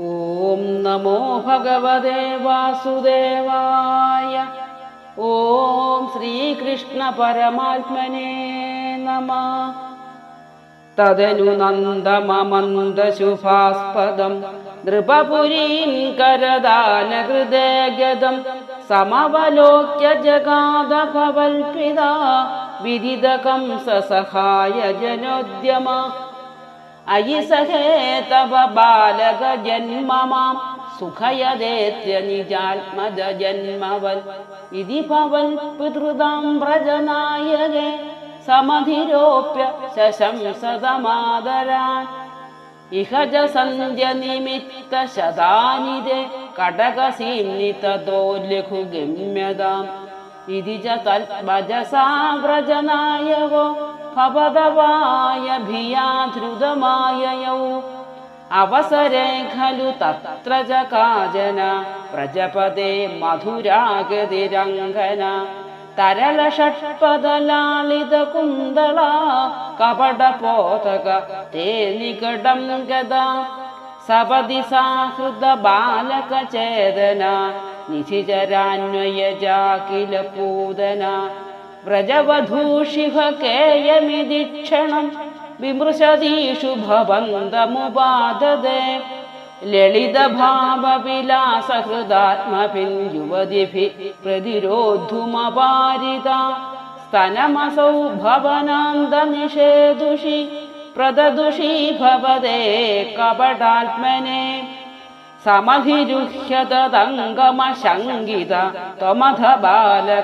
ॐ नमो भगवते वासुदेवाय। ॐ श्रीकृष्णपरमात्मने नमः। तदनु नन्दममन्दशुभास्पदं नृपपुरीं करदानहृदे गदं समवलोक्य जगादभवल्पिदा विदिदकं ससहाय जनोद्यम अयि सखे तव बालकजन्म मां सुखयदेत्य निजात्मजन्मवल् इति भवन् पितृदां व्रजनायके समधिरोप्य शशंसदमादरान् इह च सन्ध्यनिमित्तशतानि ते कटकसीम्निततो लघुगम्यताम्। इति च तद्वजसा व्रजनायको भवदवायभियाधृतमाययौ अवसरे खलु तत्र च काचन प्रजपदे मधुरागतिरङ्गना। तरलषट्पदलालितकुन्दला कपटपोतक ते निकटं गदा। सपदि किल पूदना വ്രജവധൂഷിഭകേയമിതിക്ഷണം വിമൃശതീഷു ഭവന്തമുപാദതേ. ലളിതഭാവവിലാസഹൃദാത്മപിഞ്ജുവതിഭി പ്രതിരോദ്ധുമപാരിത സ്തനമസൗ ഭവനാന്തനിഷേദുഷി പ്രദദുഷീ ഭവതേ കപടാത്മനെ. സമഹിരുഹ്യതംഗമശങ്കിത ത്വമധ ബാലകലോപനരോഷിത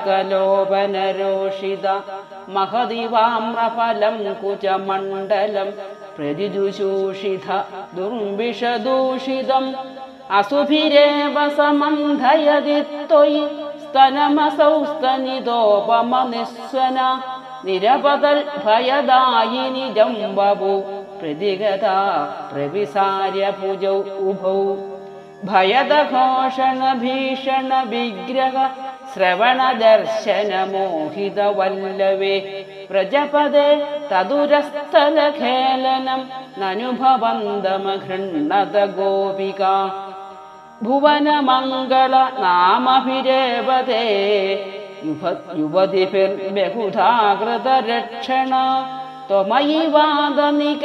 മഹതിവാമ്രഫലം കുചമണ്ഡലം പ്രതിജുശൂഷിത ദുർവിഷദൂഷിതം അസുഭിരേവ സമന്ധയതി ത്വയി സ്തനമസൗ സ്തനിതോപമനിസ്വന നിരപതൽ ഭയദായിനി ജംബു പ്രതിഗത പ്രവിസാര്യ ഭുജൗ ഉഭൗ. भयदघोषणभीषणविग्रह श्रवणदर्शनमोहितवल्लवे प्रजपदे तदुरस्थलखेलनं ननुभवन्दमघृण्णत गोपिका भुवनमङ्गल नामभिरेवते युवतिभिर्बहुधा कृतरक्षण त्वमयि वादनिकेदननाथमा